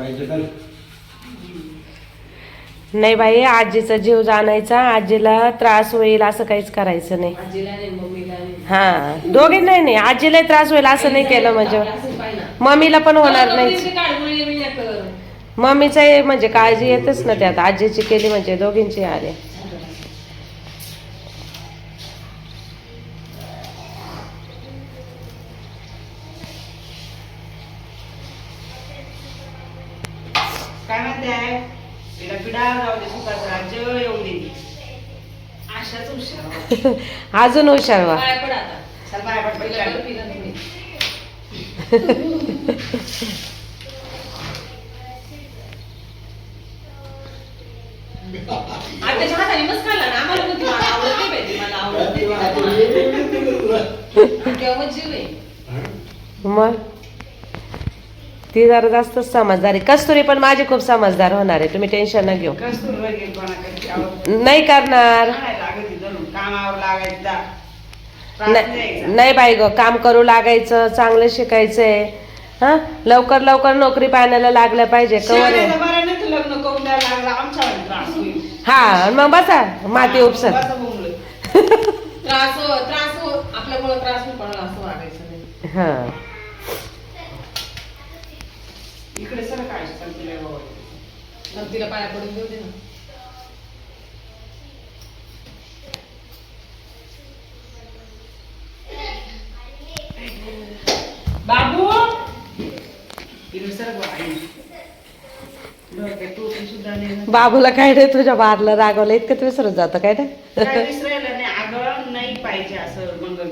राहायचं तर? नाही बाई आजीचा जीव जाणायचा आजीला त्रास होईल असं काहीच करायचं नाही. आजीला नाही मम्मीला नाही. हा दोघे नाही नाही आजीला त्रास होईल असं नाही केलं म्हणजे. पाहिजे. मम्मीला पण होणार नाही. मम्मीचं हे म्हणजे काळजी येतच ना त्यात आजीची केली म्हणजे दोघींची आले. काय म्हणते आहे तिला पिढा जाऊ दे सुखाचं राज्य येऊन दे आशाच हुशार अजून हुशार व्हा पाया पड आता. चल बाय बाय पहिला बाय तर पिला तुम्ही. आत्याच्या हाताने मस्त खाल्ला ना आम्हाला म्हणते, मला आवडत नाही बाई, मला आवडत नाही. तेव्हा जीव आहे. मग ती जरा जास्तच समजदार आहे. कस्तुरी पण माझी खूप समजदार होणार आहे. तुम्ही टेन्शन न घेऊ. नाही करणार. नाही बाई ग. काम करू लागायचं चांगलं शिकायचंय. हा? लवकर लवकर नोकरी पाण्याला लागल्या पाहिजे. कवर लागलं. हा मग बसा. माती उपसत बसा बोंबलत. त्रास हो. इकडे सर काय तुला बाबा. मग तिला पाया पडून देऊ दे ना बाबू इकडे सर. बाबूला काय रे तुझ्या बारला रागवलं इतकं विसरत जातं काय रे काय विसरायला नाही अगं नाही पाहिजे असं